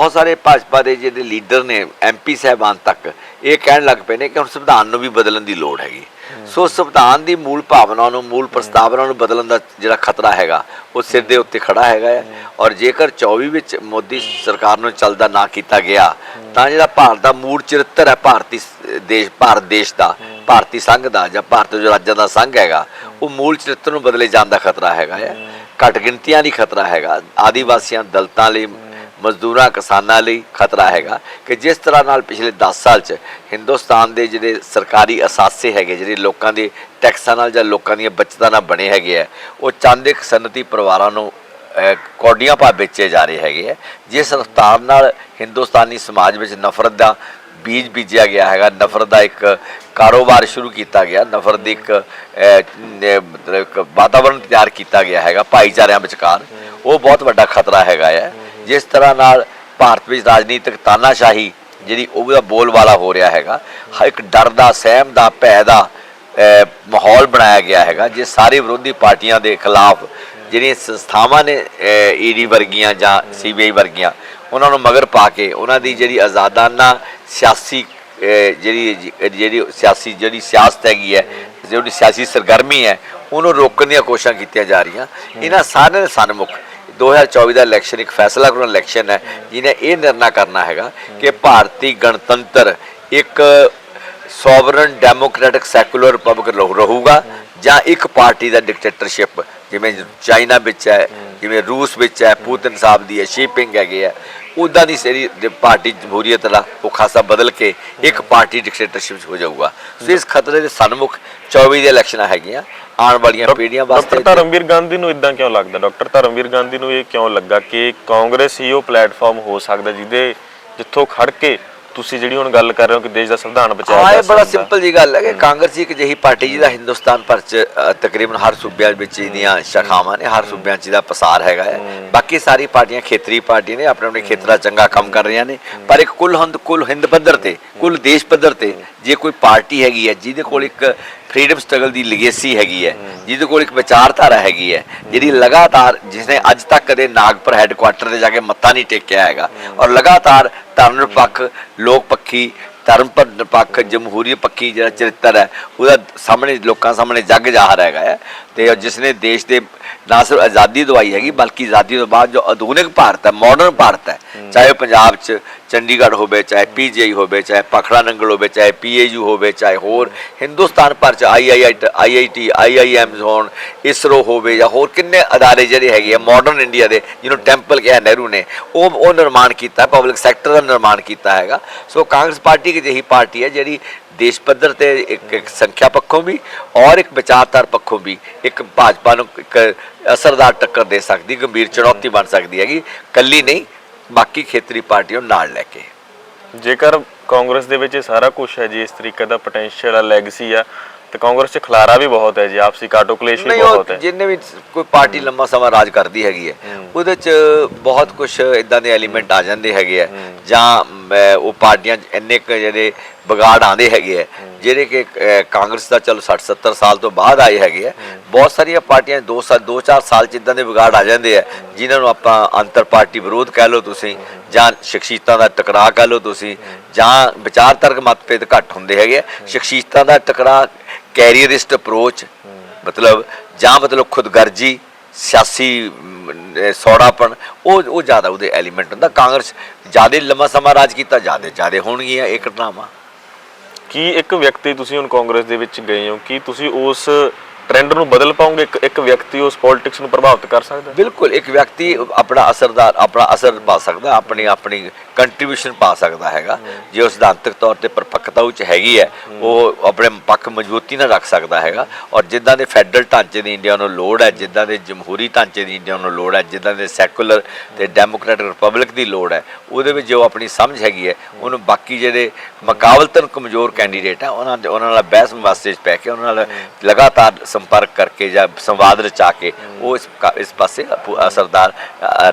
ਬਹੁਤ ਸਾਰੇ ਭਾਜਪਾ ਦੇ ਜਿਹੜੇ ਲੀਡਰ ਨੇ ਐਮਪੀ ਸਾਹਿਬਾਨ ਤੱਕ, ਇਹ ਕਹਿਣ ਲੱਗ ਪਏ ਨੇ ਕਿ ਹੁਣ ਸੰਵਿਧਾਨ ਨੂੰ ਵੀ ਬਦਲਣ ਦੀ ਲੋੜ ਹੈਗੀ। ਸੋ ਸੰਵਿਧਾਨ ਦੀ ਮੂਲ ਭਾਵਨਾ ਨੂੰ, ਮੂਲ ਪ੍ਰਸਤਾਵਨਾ ਨੂੰ ਬਦਲਣ ਦਾ ਜਿਹੜਾ ਖਤਰਾ ਹੈਗਾ, ਉਹ ਸਿਰ ਦੇ ਉੱਤੇ ਖੜਾ ਹੈਗਾ ਔਰ ਜੇਕਰ 24 ਵਿੱਚ ਮੋਦੀ ਸਰਕਾਰ ਨੂੰ ਚੱਲਦਾ ਨਾ ਕੀਤਾ ਗਿਆ, ਤਾਂ ਜਿਹੜਾ ਭਾਰਤ ਦਾ ਮੂਲ ਚਰਿੱਤਰ ਹੈ ਭਾਰਤੀ ਦੇਸ਼, ਭਾਰਤ ਦੇਸ਼ ਦਾ, ਭਾਰਤੀ ਸੰਘ ਦਾ ਜਾਂ ਭਾਰਤ ਜੋ ਰਾਜਾਂ ਦਾ ਸੰਘ ਹੈਗਾ, ਉਹ ਮੂਲ ਚਰਿੱਤਰ ਨੂੰ ਬਦਲੇ ਜਾਣ ਦਾ ਖਤਰਾ ਹੈਗਾ ਹੈ। ਘੱਟ ਗਿਣਤੀਆਂ ਲਈ ਖਤਰਾ ਹੈਗਾ। ਆਦੀਵਾਸੀਆਂ, ਦਲਤਾਂ ਲਈ ਮਜ਼ਦੂਰਾਂ ਕਿਸਾਨਾਂ ਲਈ ਖਤਰਾ ਹੈਗਾ ਕਿ ਜਿਸ ਤਰ੍ਹਾਂ ਨਾਲ ਪਿਛਲੇ 10 ਸਾਲ 'ਚ ਹਿੰਦੁਸਤਾਨ ਦੇ ਜਿਹੜੇ ਸਰਕਾਰੀ ਅਸਾਸੇ ਹੈਗੇ ਜਿਹੜੇ ਲੋਕਾਂ ਦੇ ਟੈਕਸਾਂ ਨਾਲ ਜਾਂ ਲੋਕਾਂ ਦੀਆਂ ਬਚਤਾਂ ਨਾਲ ਬਣੇ ਹੈਗੇ ਆ ਉਹ ਚਾਂਦੇ ਇੱਕ ਸਨਅਤੀ ਪਰਿਵਾਰਾਂ ਨੂੰ ਕੌਡੀਆਂ ਪਾ ਵੇਚੇ ਜਾ ਰਹੇ ਹੈਗੇ ਆ ਜਿਸ ਰਫਤਾਰ ਨਾਲ ਹਿੰਦੁਸਤਾਨੀ ਸਮਾਜ ਵਿੱਚ ਨਫ਼ਰਤ ਦਾ ਬੀਜ ਬੀਜਿਆ ਗਿਆ ਹੈਗਾ ਨਫ਼ਰਤ ਦਾ ਇੱਕ ਕਾਰੋਬਾਰ ਸ਼ੁਰੂ ਕੀਤਾ ਗਿਆ ਨਫ਼ਰਤ ਦੀ ਇੱਕ ਅਹ, ਇੱਕ ਵਾਤਾਵਰਣ ਤਿਆਰ ਕੀਤਾ ਗਿਆ ਹੈਗਾ ਭਾਈਚਾਰਿਆਂ ਵਿਚਕਾਰ ਉਹ ਬਹੁਤ ਵੱਡਾ ਖਤਰਾ ਹੈਗਾ ਹੈ ਜਿਸ ਤਰ੍ਹਾਂ ਨਾਲ ਭਾਰਤ ਵਿੱਚ ਰਾਜਨੀਤਿਕ ਤਾਨਾਸ਼ਾਹੀ ਜਿਹੜੀ ਉਹਦਾ ਬੋਲਬਾਲਾ ਹੋ ਰਿਹਾ ਹੈਗਾ ਇੱਕ ਡਰ ਦਾ, ਸਹਿਮ ਦਾ, ਭੈ ਦਾ ਮਾਹੌਲ ਬਣਾਇਆ ਗਿਆ ਹੈਗਾ, ਜੇ ਸਾਰੇ ਵਿਰੋਧੀ ਪਾਰਟੀਆਂ ਦੇ ਖਿਲਾਫ ਜਿਹੜੀਆਂ ਸੰਸਥਾਵਾਂ ਨੇ ਈਡੀ ਵਰਗੀਆਂ ਜਾਂ ਸੀਬੀਆਈ ਵਰਗੀਆਂ, ਉਹਨਾਂ ਨੂੰ ਮਗਰ ਪਾ ਕੇ ਉਹਨਾਂ ਦੀ ਜਿਹੜੀ ਆਜ਼ਾਦਾਨਾ ਸਿਆਸੀ ਜਿਹੜੀ ਜਿਹੜੀ ਸਿਆਸੀ, ਜਿਹੜੀ ਸਿਆਸਤ ਹੈਗੀ ਹੈ, ਜਿਹੜੀ ਸਿਆਸੀ ਸਰਗਰਮੀ ਹੈ, ਉਹਨੂੰ ਰੋਕਣ ਦੀਆਂ ਕੋਸ਼ਿਸ਼ਾਂ ਕੀਤੀਆਂ ਜਾ ਰਹੀਆਂ। ਇਹਨਾਂ ਸਾਰਿਆਂ ਦੇ ਸਨਮੁਖ 2024 ਦਾ ਇਲੈਕਸ਼ਨ ਇੱਕ ਫੈਸਲਾ ਕਰਨ ਇਲੈਕਸ਼ਨ ਹੈ, ਜਿਹਨੇ ਇਹ ਨਿਰਣਾ ਕਰਨਾ ਹੈਗਾ ਕਿ ਭਾਰਤੀ ਗਣਤੰਤਰ ਇੱਕ ਸੋਵਰਨ ਡੈਮੋਕ੍ਰੈਟਿਕ ਸੈਕੂਲਰ ਰਿਪਬਲਿਕ ਰਹੂਗਾ ਜਾਂ ਇੱਕ ਪਾਰਟੀ ਦਾ ਡਿਕਟੇਟਰਸ਼ਿਪ ਜਿਵੇਂ ਚਾਈਨਾ ਵਿੱਚ ਹੈ, ਜਿਵੇਂ ਰੂਸ ਵਿੱਚ ਹੈ, ਪੁਤਿਨ ਸਾਹਿਬ ਦੀ ਹੈ ਸ਼ੀਪਿੰਗ ਹੈਗੇ ਹੈ ਉਦਾਂ ਦੀ ਸੇਰੀ ਪਾਰਟੀ ਜਮਹੂਰੀਅਤ ਦਾ ਉਹ ਖਾਸਾ ਬਦਲ ਕੇ ਇੱਕ ਪਾਰਟੀ ਡਿਕਟੇਟਰਸ਼ਿਪ ਹੋ ਜਾਊਗਾ। ਸੋ ਇਸ ਖਤਰੇ ਦੇ ਸਨਮੁਖ 24 ਦੇ ਇਲੈਕਸ਼ਨਾਂ ਹੈਗੀਆਂ ਆਉਣ ਵਾਲੀਆਂ ਪੀੜ੍ਹੀਆਂ ਵਾਸਤੇ ਡਾਕਟਰ ਧਰਮਵੀਰ ਗਾਂਧੀ ਨੂੰ ਇਦਾਂ ਕਿਉਂ ਲੱਗਦਾ? ਡਾਕਟਰ ਧਰਮਵੀਰ ਗਾਂਧੀ ਨੂੰ ਇਹ ਕਿਉਂ ਲੱਗਾ ਕਿ ਕਾਂਗਰਸ ਹੀ ਉਹ ਪਲੇਟਫਾਰਮ ਹੋ ਸਕਦਾ ਜਿਹਦੇ ਜਿੱਥੋਂ ਖੜ ਕੇ ਤੁਸੀਂ ਜਿਹੜੀ ਹੁਣ ਗੱਲ ਕਰ ਰਹੇ ਹੋ ਕਿ ਦੇਸ਼ ਦਾ ਸੰਵਿਧਾਨ ਬਚਾਇਆ ਹਾਂ ਜਾ ਇਹ ਬੜਾ। ਸਿੰਪਲ ਜੀ ਗੱਲ ਹੈ ਕਿ ਕਾਂਗਰਸ ਇੱਕ ਜਿਹੀ ਪਾਰਟੀ ਜਿਹਦਾ ਹਿੰਦੁਸਤਾਨ ਭਰ ਚ ਅ, ਤਕਰੀਬਨ ਹਰ ਸੂਬਿਆਂ ਵਿੱਚ ਇਹਦੀਆਂ ਸ਼ਾਖਾਵਾਂ ਨੇ ਹਰ ਸੂਬਿਆਂ ਚ ਇਹਦਾ ਪਸਾਰ ਹੈਗਾ ਹੈ। ਬਾਕੀ ਸਾਰੀ ਪਾਰਟੀਆਂ ਖੇਤਰੀ ਪਾਰਟੀ ਨੇ ਆਪਣੇ ਆਪਣੇ ਖੇਤਰਾਂ 'ਚ ਚੰਗਾ ਕੰਮ ਕਰ ਰਹੀਆਂ ਨੇ। ਪਰ ਇੱਕ ਕੁੱਲ ਹਿੰਦ ਕੁੱਲ ਹਿੰਦ ਪੱਧਰ ਤੇ ਕੁੱਲ ਦੇਸ਼ ਪੱਧਰ ਤੇ ਜੇ ਕੋਈ ਪਾਰਟੀ ਹੈਗੀ ਹੈ ਜਿਹਦੇ ਕੋਲ ਇੱਕ ਫਰੀडम ਸਟਰਗਲ ਦੀ ਲੈਗੇਸੀ ਹੈਗੀ ਹੈ ਜਿਹਦੇ ਕੋਲ ਇੱਕ ਵਿਚਾਰਧਾਰਾ ਹੈਗੀ ਹੈ ਜਿਹੜੀ ਲਗਾਤਾਰ ਜਿਸਨੇ ਅੱਜ ਤੱਕ ਕਦੇ ਨਾਗਪੁਰ ਹੈੱਡਕੁਆਟਰ ਤੇ ਜਾ ਕੇ ਮੱਥਾ ਨਹੀਂ ਟੇਕਿਆ ਹੈਗਾ ਔਰ ਲਗਾਤਾਰ ਧਰਮ ਨਿਰਪੱਖ ਲੋਕ ਪੱਖੀ ਧਰਮ ਨਿਰਪੱਖ ਜਮਹੂਰੀ ਪੱਖੀ ਜਿਹੜਾ ਚਰਿੱਤਰ ਹੈ ਉਹਦਾ ਸਾਹਮਣੇ ਲੋਕਾਂ ਸਾਹਮਣੇ ਜੱਗ ਜ਼ਾਹਰ ਹੈਗਾ ਹੈ ਤੇ ਜਿਸ ਨੇ ਦੇਸ਼ ਦੇ ਨਾ ਸਿਰਫ ਆਜ਼ਾਦੀ ਦਵਾਈ ਹੈਗੀ ਬਲਕਿ ਆਜ਼ਾਦੀ ਤੋਂ ਬਾਅਦ ਜੋ ਆਧੁਨਿਕ ਭਾਰਤ ਹੈ ਮਾਡਰਨ ਭਾਰਤ ਹੈ ਚਾਹੇ ਪੰਜਾਬ 'ਚ ਚੰਡੀਗੜ੍ਹ ਹੋਵੇ, ਚਾਹੇ ਪੀਜੀਆਈ ਹੋਵੇ, ਚਾਹੇ ਪਖੜਾ ਨੰਗਲ ਹੋਵੇ, ਚਾਹੇ ਪੀਏਯੂ ਹੋਵੇ, ਚਾਹੇ ਹੋਰ ਹਿੰਦੁਸਤਾਨ ਭਰ 'ਚ ਆਈਆਈਆਈ ਆਈਆਈਟੀ ਆਈਆਈਐਮਸ ਹੋਣ, ਇਸਰੋ ਹੋਵੇ ਜਾਂ ਹੋਰ ਕਿੰਨੇ ਅਦਾਰੇ ਜਿਹੜੇ ਹੈਗੇ ਆ ਮਾਡਰਨ ਇੰਡੀਆ ਦੇ, ਜਿਹਨੂੰ ਟੈਂਪਲ ਕਿਹਾ ਨਹਿਰੂ ਨੇ, ਉਹ ਉਹ ਨਿਰਮਾਣ ਕੀਤਾ ਪਬਲਿਕ ਸੈਕਟਰ ਦਾ ਨਿਰਮਾਣ ਕੀਤਾ ਹੈਗਾ। ਸੋ ਕਾਂਗਰਸ ਪਾਰਟੀ ਇੱਕ ਜਿਹੀ ਪਾਰਟੀ ਹੈ ਜਿਹੜੀ ਦੇਸ਼ ਪੱਧਰ ਤੇ ਇੱਕ ਇੱਕ ਸੰਖਿਆ ਪੱਖੋਂ ਵੀ ਔਰ ਇੱਕ ਵਿਚਾਰਧਾਰ ਪੱਖੋਂ ਵੀ ਇੱਕ ਭਾਜਪਾ ਨੂੰ ਇੱਕ ਅਸਰਦਾਰ ਟੱਕਰ ਦੇ ਸਕਦੀ, ਗੰਭੀਰ ਚੁਣੌਤੀ ਬਣ ਸਕਦੀ ਹੈਗੀ। ਕੱਲੀ ਨਹੀਂ ਬਾਕੀ ਖੇਤਰੀ ਪਾਰਟੀਆਂ ਨੂੰ ਨਾਲ ਲੈ ਕੇ। ਜੇਕਰ ਕਾਂਗਰਸ ਦੇ ਵਿੱਚ ਇਹ ਸਾਰਾ ਕੁਝ ਹੈ ਜੀ, ਇਸ ਤਰੀਕੇ ਦਾ ਪੋਟੈਂਸ਼ੀਅਲ ਆ ਲੈਗੇਸੀ ਆ ਤੇ ਕਾਂਗਰਸ 'ਚ ਖਲਾਰਾ ਵੀ ਬਹੁਤ ਹੈ ਜੀ ਆਪਸੀ ਕਾਟੋ ਕਲੇਸ਼ ਵੀ ਨਹੀਂ ਬਹੁਤ ਹੈ। ਜਿੰਨੇ ਵੀ ਕੋਈ ਪਾਰਟੀ ਲੰਮਾ ਸਮਾਂ ਰਾਜ ਕਰਦੀ ਹੈਗੀ ਹੈ ਉਹਦੇ ਚ ਬਹੁਤ ਕੁਝ ਇਦਾਂ ਦੇ ਐਲੀਮੈਂਟ ਆ ਜਾਂਦੇ ਹੈਗੇ ਆ ਜਾਂ ਉਹ ਪਾਰਟੀਆਂ 'ਚ ਇੰਨੇ ਕੁ ਜਿਹੜੇ ਵਿਗਾੜ ਆਉਂਦੇ ਹੈਗੇ ਆ ਜਿਹੜੇ ਕਿ ਕਾਂਗਰਸ ਦਾ ਚਲੋ 60 70 ਸਾਲ ਤੋਂ ਬਾਅਦ ਆਏ ਹੈਗੇ ਆ ਬਹੁਤ ਸਾਰੀਆਂ ਪਾਰਟੀਆਂ 2 ਸਾਲ 2-4 ਸਾਲ ਚ ਇਦਾਂ ਦੇ ਵਿਗਾੜ ਆ ਜਾਂਦੇ ਆ ਜਿਨ੍ਹਾਂ ਨੂੰ ਆਪਾਂ ਅੰਤਰ ਪਾਰਟੀ ਵਿਰੋਧ ਕਹਿ ਲਓ ਤੁਸੀਂ ਜਾਂ ਸ਼ਖਸੀਅਤਾਂ ਦਾ ਟਕਰਾਅ ਕਹਿ ਲਓ ਤੁਸੀਂ ਜਾਂ ਵਿਚਾਰਧਾਰਕ ਮਤਭੇਦ ਘੱਟ ਹੁੰਦੇ ਹੈਗੇ ਆ ਸ਼ਖਸੀਅਤਾਂ ਦਾ ਟਕਰਾਅ ਕੈਰੀਅਰਿਸਟ ਅਪਰੋਚ ਮਤਲਬ ਜਾਂ ਮਤਲਬ ਖੁਦਗਰਜੀ, ਸਿਆਸੀ ਸੌੜਾਪਣ, ਉਹ ਉਹ ਜ਼ਿਆਦਾ ਉਹਦੇ ਐਲੀਮੈਂਟ ਹੁੰਦਾ। ਕਾਂਗਰਸ ਜ਼ਿਆਦਾ ਲੰਮਾ ਸਮਾਂ ਰਾਜ ਕੀਤਾ, ਜ਼ਿਆਦਾ ਜ਼ਿਆਦਾ ਹੋਣਗੀਆਂ ਇਹ ਘਟਨਾਵਾਂ। ਕੀ ਇੱਕ ਵਿਅਕਤੀ ਤੁਸੀਂ ਹੁਣ ਕਾਂਗਰਸ ਦੇ ਵਿੱਚ ਗਏ ਹੋ, ਕੀ ਤੁਸੀਂ ਉਸ ਟ੍ਰੈਂਡ ਨੂੰ ਬਦਲ ਪਾਉਂਗੇ? ਇੱਕ ਇੱਕ ਵਿਅਕਤੀ ਉਸ ਪੋਲਿਟਿਕਸ ਨੂੰ ਪ੍ਰਭਾਵਿਤ ਕਰ ਸਕਦਾ? ਬਿਲਕੁਲ ਇੱਕ ਵਿਅਕਤੀ ਆਪਣਾ ਅਸਰਦਾਰ ਆਪਣਾ ਅਸਰ ਪਾ ਸਕਦਾ ਆਪਣੀ ਆਪਣੀ ਕੰਟਰੀਬਿਊਸ਼ਨ ਪਾ ਸਕਦਾ ਹੈਗਾ। ਜੇ ਉਹ ਸਿਧਾਂਤਕ ਤੌਰ ਤੇ ਪਰਪੱਕਤਾ ਉੱਚ ਹੈਗੀ ਹੈ ਉਹ ਆਪਣੇ ਪੱਖ ਮਜ਼ਬੂਤੀ ਨਾਲ ਰੱਖ ਸਕਦਾ ਹੈਗਾ। ਔਰ ਜਿੱਦਾਂ ਦੇ ਫੈਡਰਲ ਢਾਂਚੇ ਦੀ ਇੰਡੀਆ ਨੂੰ ਲੋੜ ਹੈ ਜਿੱਦਾਂ ਦੇ ਜਮਹੂਰੀ ਢਾਂਚੇ ਦੀ ਇੰਡੀਆ ਨੂੰ ਲੋੜ ਹੈ ਜਿੱਦਾਂ ਦੇ ਸੈਕੂਲਰ ਤੇ ਡੈਮੋਕ੍ਰੈਟਿਕ ਰਿਪਬਲਿਕ ਦੀ ਲੋੜ ਹੈ ਉਹਦੇ ਵਿੱਚ ਜੋ ਆਪਣੀ ਸਮਝ ਹੈਗੀ ਹੈ ਉਹਨੂੰ ਬਾਕੀ ਜਿਹੜੇ ਮੁਕਾਬਲਤਨ ਕਮਜ਼ੋਰ ਕੈਂਡੀਡੇਟ ਹੈ ਉਹਨਾਂ ਦੇ ਉਹਨਾਂ ਨਾਲ ਬਹਿਸ ਵਾਸਤੇ ਪੈ ਕੇ ਉਹਨਾਂ ਨਾਲ ਲਗਾਤਾਰ ਸੰਪਰਕ ਕਰਕੇ ਜਾਂ ਸੰਵਾਦ ਰਚਾ ਕੇ ਉਹ ਇਸ ਇਸ ਪਾਸੇ ਅਸਰਦਾਰ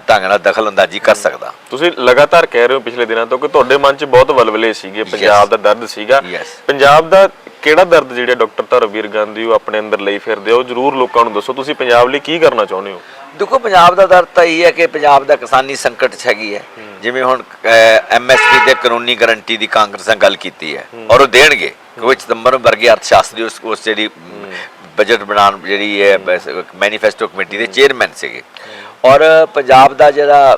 ਢੰਗ ਨਾਲ ਦਖਲਅੰਦਾਜ਼ੀ ਕਰ ਸਕਦਾ। ਤੁਸੀਂ ਲਗਾਤਾਰ ਕਹਿ ਰਹੇ ਹੋ ਪਿਛਲੇ ਦਿਨਾਂ ਤੋਂ ਕਿ ਤੁਹਾਡੇ ਮਨ 'ਚ ਬਹੁਤ ਵਲਵਲੇ ਸੀਗੇ। ਪੰਜਾਬ ਦਾ ਦਰਦ ਸੀਗਾ. ਪੰਜਾਬ ਦਾ ਕਿਹੜਾ ਦਰਦ ਜਿਹੜਾ ਡਾਕਟਰ ਧਰਮਵੀਰ ਗਾਂਧੀ ਉਹ ਆਪਣੇ ਅੰਦਰ ਲਈ ਫਿਰਦੇ ਹੋ ਜਰੂਰ ਲੋਕਾਂ ਨੂੰ ਦੱਸੋ ਤੁਸੀਂ ਪੰਜਾਬ ਲਈ ਕੀ ਕਰਨਾ ਚਾਹੁੰਦੇ ਹੋ? ਦੇਖੋ ਪੰਜਾਬ ਦਾ ਦਰ ਤਾਂ ਇਹ ਹੈ ਕਿ ਪੰਜਾਬ ਦਾ ਕਿਸਾਨੀ ਸੰਕਟ 'ਚ ਹੈਗੀ ਹੈ। ਜਿਵੇਂ ਹੁਣ ਐਮਐਸਪੀ ਤੇ ਕਾਨੂੰਨੀ ਗਾਰੰਟੀ ਦੀ ਕਾਂਗਰਸ ਨੇ ਗੱਲ ਕੀਤੀ ਹੈ। ਔਰ ਉਹ ਦੇਣਗੇ। ਕਿਉਂਕਿ ਚਿਦੰਬਰਮ ਵਰਗੇ ਅਰਥ ਸ਼ਾਸਤਰੀ ਉਸ ਉਸ ਜਿਹੜੀ ਬਜਟ ਬਣਾਉਣ ਜਿਹੜੀ ਹੈ ਮੈਨੀਫੈਸਟੋ ਕਮੇਟੀ ਦੇ ਚੇਅਰਮੈਨ ਸੀਗੇ। ਔਰ ਪੰਜਾਬ ਦਾ ਜਿਹੜਾ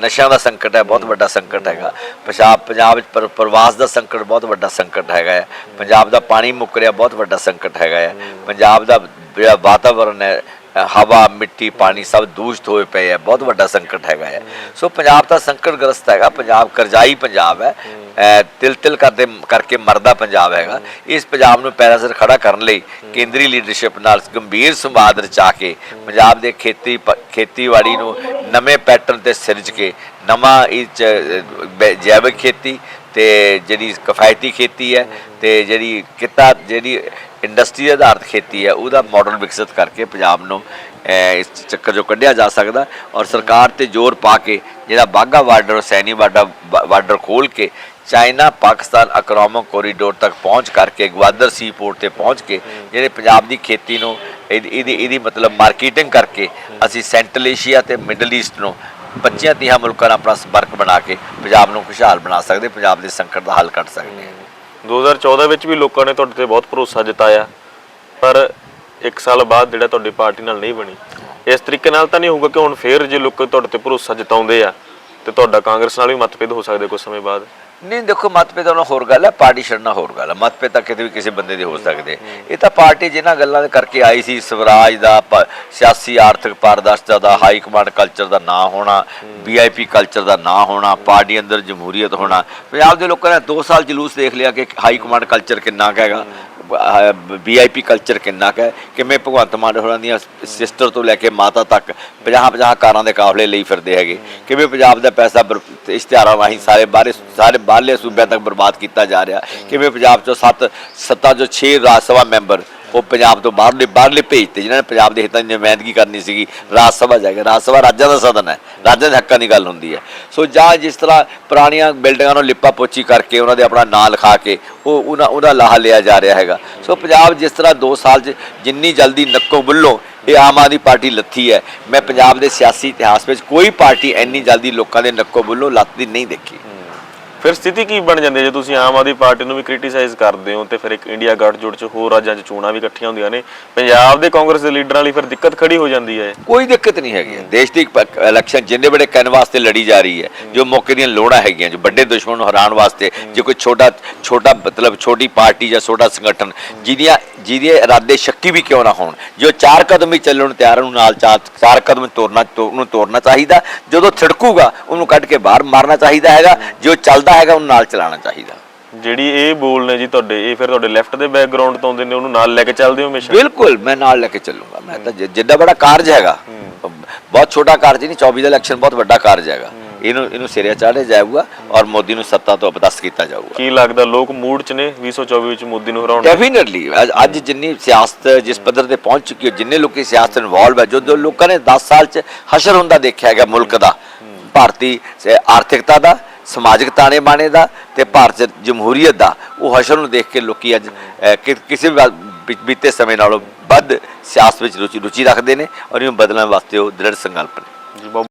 ਨਸ਼ਿਆਂ ਦਾ ਸੰਕਟ ਹੈ, ਬਹੁਤ ਵੱਡਾ ਸੰਕਟ ਹੈਗਾ। ਪੰਜਾਬ ਪੰਜਾਬ ਵਿੱਚ ਪ੍ਰਵਾਸ ਦਾ ਸੰਕਟ ਬਹੁਤ ਵੱਡਾ ਸੰਕਟ ਹੈਗਾ ਹੈ। ਪੰਜਾਬ ਦਾ ਪਾਣੀ ਮੁੱਕ ਰਿਹਾ, ਬਹੁਤ ਵੱਡਾ ਸੰਕਟ ਹੈਗਾ ਹੈ। ਪੰਜਾਬ ਦਾ ਜਿਹੜਾ ਵਾਤਾਵਰਣ ਹੈ ਹਵਾ, ਮਿੱਟੀ, ਪਾਣੀ ਸਭ ਦੂਸ਼ਿਤ ਹੋਏ ਪਏ ਹੈ ਬਹੁਤ ਵੱਡਾ ਸੰਕਟ ਹੈਗਾ ਹੈ ਸੋ ਪੰਜਾਬ ਤਾਂ ਸੰਕਟ ਗ੍ਰਸਤ ਹੈਗਾ, ਪੰਜਾਬ ਕਰਜ਼ਾਈ ਪੰਜਾਬ ਹੈ। ਤਿਲ ਤਿਲ ਕਰਦੇ ਕਰਕੇ ਮਰਦਾ ਪੰਜਾਬ ਹੈਗਾ। ਇਸ ਪੰਜਾਬ ਨੂੰ ਪੈਰਾਂ ਸਿਰ ਖੜਾ ਕਰਨ ਲਈ ਕੇਂਦਰੀ ਲੀਡਰਸ਼ਿਪ ਨਾਲ ਗੰਭੀਰ ਸੰਵਾਦ ਰਚਾ ਕੇ ਪੰਜਾਬ ਦੇ ਖੇਤੀ ਪ- ਖੇਤੀਬਾੜੀ ਨੂੰ ਨਵੇਂ ਪੈਟਰਨ ਤੇ ਸਿਰਜ ਕੇ ਨਵਾਂ ਇਹ ਜੈਵਿਕ ਖੇਤੀ ਤੇ ਜਿਹੜੀ ਕਿਫਾਇਤੀ ਖੇਤੀ ਹੈ ਤੇ ਜਿਹੜੀ ਕਿੱਤਾ, ਜਿਹੜੀ ਇੰਡਸਟਰੀ ਆਧਾਰਿਤ ਖੇਤੀ ਹੈ, ਉਹਦਾ ਮਾਡਲ ਵਿਕਸਿਤ ਕਰਕੇ ਪੰਜਾਬ ਨੂੰ ਇਸ ਚੱਕਰ ਚੋਂ ਕੱਢਿਆ ਜਾ ਸਕਦਾ। ਔਰ ਸਰਕਾਰ ਤੇ ਜ਼ੋਰ ਪਾ ਕੇ ਜਿਹੜਾ Wagah border Saini border border ਖੋਲ ਕੇ ਚਾਈਨਾ, ਪਾਕਿਸਤਾਨ ਇਕਨੋਮਿਕ ਕੋਰੀਡੋਰ ਤੱਕ ਪਹੁੰਚ ਕਰਕੇ, ਗਵਾਦਰ ਸੀ ਪੋਰਟ ਤੇ ਪਹੁੰਚ ਕੇ ਜਿਹੜੇ ਪੰਜਾਬ ਦੀ ਖੇਤੀ ਨੂੰ, ਇਹਦੀ ਇਹਦੀ ਇਹਦੀ ਮਤਲਬ ਮਾਰਕੀਟਿੰਗ ਕਰਕੇ ਅਸੀਂ ਸੈਂਟਰਲ ਏਸ਼ੀਆ ਤੇ ਮਿਡਲ ਈਸਟ ਨੂੰ 25 30 ਮੁਲਕਾਂ ਨਾਲ ਆਪਣਾ ਸੰਪਰਕ ਬਣਾ ਕੇ ਪੰਜਾਬ ਨੂੰ ਖੁਸ਼ਹਾਲ ਬਣਾ ਸਕਦੇ, ਪੰਜਾਬ ਦੇ ਸੰਕਟ ਦਾ ਹੱਲ ਕੱਢ ਸਕਦੇ ਹਾਂ। 2014 ਵਿੱਚ ਵੀ ਲੋਕਾਂ ਨੇ ਤੁਹਾਡੇ ਤੇ ਬਹੁਤ ਭਰੋਸਾ ਜਤਾਇਆ, ਪਰ ਇੱਕ ਸਾਲ ਬਾਅਦ ਜਿਹੜਾ ਤੁਹਾਡੀ ਪਾਰਟੀ ਨਾਲ ਨਹੀਂ ਬਣੀ। ਇਸ ਤਰੀਕੇ ਨਾਲ ਤਾਂ ਨਹੀਂ ਹੋਊਗਾ ਕਿ ਹੁਣ ਫੇਰ ਜੇ ਲੋਕ ਤੁਹਾਡੇ ਤੇ ਭਰੋਸਾ ਜਤਾਉਂਦੇ ਆ, ਤੇ ਤੁਹਾਡਾ ਕਾਂਗਰਸ ਨਾਲ ਵੀ ਮਤਭੇਦ ਹੋ ਸਕਦੇ ਕੁਝ ਸਮੇਂ ਬਾਅਦ। ਨਹੀਂ ਦੇਖੋ ਮਤਭੇਦ ਨਾਲ ਹੋਰ ਗੱਲ ਹੈ ਪਾਰਟੀ ਛੱਡਣਾ ਹੋਰ ਗੱਲ ਹੈ। ਮਤਭੇਦ ਤਾਂ ਕਿਤੇ ਵੀ ਕਿਸੇ ਬੰਦੇ ਦੇ ਹੋ ਸਕਦੇ। ਇਹ ਤਾਂ ਪਾਰਟੀ ਜਿਨ੍ਹਾਂ ਗੱਲਾਂ ਦੇ ਕਰਕੇ ਆਈ ਸੀ ਸਵਰਾਜ ਦਾ ਸਿਆਸੀ ਆਰਥਿਕ ਪਾਰਦਰਸ਼ਤਾ ਦਾ ਹਾਈ ਕਮਾਂਡ ਕਲਚਰ ਦਾ ਨਾ ਹੋਣਾ ਵੀਆਈਪੀ ਕਲਚਰ ਦਾ ਨਾ ਹੋਣਾ ਪਾਰਟੀ ਅੰਦਰ ਜਮਹੂਰੀਅਤ ਹੋਣਾ। ਪੰਜਾਬ ਦੇ ਲੋਕਾਂ ਨੇ 2 ਸਾਲ ਜਲੂਸ ਦੇਖ ਲਿਆ ਕਿ ਹਾਈ ਕਮਾਂਡ ਕਲਚਰ ਕਿੰਨਾ ਹੈਗਾ। ਵੀਆਈਪੀ ਕਲਚਰ ਕਿੰਨਾ ਕੁ ਹੈ ਕਿਵੇਂ ਭਗਵੰਤ ਮਾਨ ਹੋਰਾਂ ਦੀਆਂ ਸਿਸਟਰ ਤੋਂ ਲੈ ਕੇ ਮਾਤਾ ਤੱਕ 50 50 ਕਾਰਾਂ ਦੇ ਕਾਫਲੇ ਲਈ ਫਿਰਦੇ ਹੈਗੇ। ਕਿਵੇਂ ਪੰਜਾਬ ਦਾ ਪੈਸਾ ਬਰ- ਇਸ਼ਤਿਹਾਰਾਂ ਰਾਹੀਂ ਸਾਰੇ ਬਾਹਰੇ ਸਾਰੇ ਬਾਹਰਲੇ ਸੂਬਿਆਂ ਤੱਕ ਬਰਬਾਦ ਕੀਤਾ ਜਾ ਰਿਹਾ। ਕਿਵੇਂ ਪੰਜਾਬ ਚੋਂ 7 ਸੱਤਾ ਚੋਂ 6 ਰਾਜ ਸਭਾ ਮੈਂਬਰ ਉਹ ਪੰਜਾਬ ਤੋਂ ਬਾਹਰਲੇ ਬਾਹਰਲੇ ਭੇਜਤੇ ਜਿਨ੍ਹਾਂ ਨੇ ਪੰਜਾਬ ਦੇ ਹਿੱਤਾਂ ਦੀ ਨੁਮਾਇੰਦਗੀ ਕਰਨੀ ਸੀਗੀ, ਰਾਜ ਸਭਾ ਜਾਏਗਾ ਰਾਜ ਸਭਾ ਰਾਜਾਂ ਦਾ ਸਦਨ ਹੈ, ਰਾਜਾਂ ਦੇ ਹੱਕਾਂ ਦੀ ਗੱਲ ਹੁੰਦੀ ਹੈ। ਸੋ ਜਾਂ ਜਿਸ ਤਰ੍ਹਾਂ ਪੁਰਾਣੀਆਂ ਬਿਲਡਿੰਗਾਂ ਨੂੰ ਲਿਪਾ ਪੋਚੀ ਕਰਕੇ ਉਹਨਾਂ ਦੇ ਆਪਣਾ ਨਾਂ ਲਿਖਾ ਕੇ ਉਹ ਉਹਨਾਂ, ਉਹਦਾ ਲਾਹਾ ਲਿਆ ਜਾ ਰਿਹਾ ਹੈਗਾ। ਸੋ ਪੰਜਾਬ ਜਿਸ ਤਰ੍ਹਾਂ 2 ਸਾਲ 'ਚ ਜਿੰਨੀ ਜਲਦੀ ਨੱਕੋ ਬੁੱਲੋਂ, ਇਹ ਆਮ ਆਦਮੀ ਪਾਰਟੀ ਲੱਥੀ ਹੈ। ਮੈਂ ਪੰਜਾਬ ਦੇ ਸਿਆਸੀ ਇਤਿਹਾਸ ਵਿੱਚ ਕੋਈ ਪਾਰਟੀ ਇੰਨੀ ਜਲਦੀ ਲੋਕਾਂ ਦੇ ਨੱਕੋ ਬੁੱਲੋਂ ਲੱਥਦੀ ਨਹੀਂ ਦੇਖੀ। ਫਿਰ ਸਥਿਤੀ ਕੀ ਬਣ ਜਾਂਦੀ ਹੈ? ਜੇ ਤੁਸੀਂ ਆਮ ਆਦਮੀ ਪਾਰਟੀ ਨੂੰ ਵੀ ਕ੍ਰਿਟਿਸਾਈਜ਼ ਕਰਦੇ ਹੋ, ਤੇ ਫਿਰ ਇੱਕ ਇੰਡੀਆ ਗੱਠਜੋੜ ਚ ਹੋਰ ਰਾਜਾਂ 'ਚ ਚੋਣਾਂ ਵੀ ਇਕੱਠੀਆਂ ਹੁੰਦੀਆਂ ਨੇ। ਪੰਜਾਬ ਦੇ ਕਾਂਗਰਸ ਦੇ ਲੀਡਰਾਂ ਲਈ ਫਿਰ ਦਿੱਕਤ ਖੜੀ ਹੋ ਜਾਂਦੀ ਹੈ। ਕੋਈ ਦਿੱਕਤ ਨਹੀਂ ਹੈਗੀ। ਦੇਸ਼ ਦੀ ਇਲੈਕਸ਼ਨ ਜਿੰਨੇ ਬੜੇ ਕੈਨਵਾਸ ਤੇ ਲੜੀ ਜਾ ਰਹੀ ਹੈ, ਜੋ ਮੌਕੇ ਦੀਆਂ ਲੋੜਾਂ ਹੈਗੀਆਂ, ਜੋ ਵੱਡੇ ਦੁਸ਼ਮਣ ਨੂੰ ਹਰਾਉਣ ਵਾਸਤੇ, ਜੇ ਕੋਈ ਛੋਟਾ ਛੋਟਾ ਮਤਲਬ ਛੋਟੀ ਪਾਰਟੀ ਜਾਂ ਛੋਟਾ ਸੰਗਠਨ ਜਿਹਦੀਆਂ, ਜਿਹਦੇ ਇਰਾਦੇ ਸ਼ੱਕੀ ਵੀ ਕਿਉਂ ਨਾ ਹੋਣ, ਜੋ ਚਾਰ ਕਦਮ ਹੀ ਚੱਲਣ ਨੂੰ ਤਿਆਰ ਨੂੰ ਨਾਲ ਚਾਰ ਚਾਰ ਕਦਮ ਤੋਰਨਾ, ਤੋ- ਉਹਨੂੰ ਤੋੜਨਾ ਚਾਹੀਦਾ। ਜਦੋਂ ਥਿੜਕੂਗਾ, ਉਹਨੂੰ ਕੱਢ ਕੇ ਬਾਹਰ ਮਾਰਨਾ ਚਾਹੀਦਾ ਹੈਗਾ। ਜੋ ਚੱਲਦਾ ਹੈਗਾ ਉਹਨੂੰ ਨਾਲ ਚਲਾਉਣਾ ਚਾਹੀਦਾ। ਜਿਹੜੀ ਇਹ ਬੋਲ ਨੇ ਜੀ ਤੁਹਾਡੇ ਇਹ ਫਿਰ ਤੁਹਾਡੇ ਲੈਫਟ ਦੇ ਬੈਕਗ੍ਰਾਉਂਡ ਤੋਂ ਆਉਂਦੇ ਨੇ ਉਹਨੂੰ ਨਾਲ ਲੈ ਕੇ ਚੱਲਦੇ ਹੋ ਹਮੇਸ਼ਾ? ਬਿਲਕੁਲ ਮੈਂ ਨਾਲ ਲੈ ਕੇ ਚੱਲੂੰਗਾ। ਮੈਂ ਤਾਂ ਜਿੱਡਾ ਬੜਾ ਕਾਰਜ ਹੈਗਾ ਬਹੁਤ ਛੋਟਾ ਕਾਰਜ ਨਹੀਂ 24 ਦਾ ਇਲੈਕਸ਼ਨ ਬਹੁਤ ਵੱਡਾ ਕਾਰਜ ਹੈਗਾ। ਇਹਨੂੰ ਇਹਨੂੰ ਸਿਰੇ ਚਾੜਿਆ ਜਾਊਗਾ ਔਰ ਮੋਦੀ ਨੂੰ ਸੱਤਾ ਤੋਂ ਅਪਦਸਤ ਕੀਤਾ ਜਾਊਗਾ। ਕੀ ਲੱਗਦਾ ਲੋਕ ਮੂਡ 'ਚ ਨੇ 2024 ਵਿੱਚ ਮੋਦੀ ਨੂੰ ਹਰਾਉਣ? ਡੈਫੀਨਿਟਲੀ ਅੱਜ ਜਿੰਨੀ ਸਿਆਸਤ ਜਿਸ ਪੱਧਰ ਤੇ ਪਹੁੰਚ ਚੁੱਕੀ ਹੈ ਜਿੰਨੇ ਲੋਕੀ ਸਿਆਸਤ ਇਨਵੋਲਵ ਹੈ ਜੋ ਲੋਕਾਂ ਨੇ 10 ਸਾਲ ਚ ਹਸ਼ਰ ਹੁੰਦਾ ਦੇਖਿਆ ਹੈਗਾ ਮੁਲਕ ਦਾ ਭਾਰਤੀ ਆਰਥਿਕਤਾ ਦਾ ਸਮਾਜਿਕ ਤਾਣੇ ਬਾਣੇ ਦਾ ਤੇ ਭਾਰਤ ਜਮਹੂਰੀਅਤ ਦਾ। ਉਹ ਹਸ਼ਰ ਨੂੰ ਦੇਖ ਕੇ ਲੋਕੀ ਅੱਜ ਕਿਸੇ ਵੀ ਬੀਤੇ ਸਮੇਂ ਨਾਲੋਂ ਵੱਧ ਸਿਆਸਤ ਵਿੱਚ ਰੁਚੀ ਰੁਚੀ ਰੱਖਦੇ ਨੇ ਔਰ ਇਹਨੂੰ ਬਦਲਣ ਵਾਸਤੇ ਉਹ ਦ੍ਰਿੜ ਸੰਕਲਪ ਨੇ।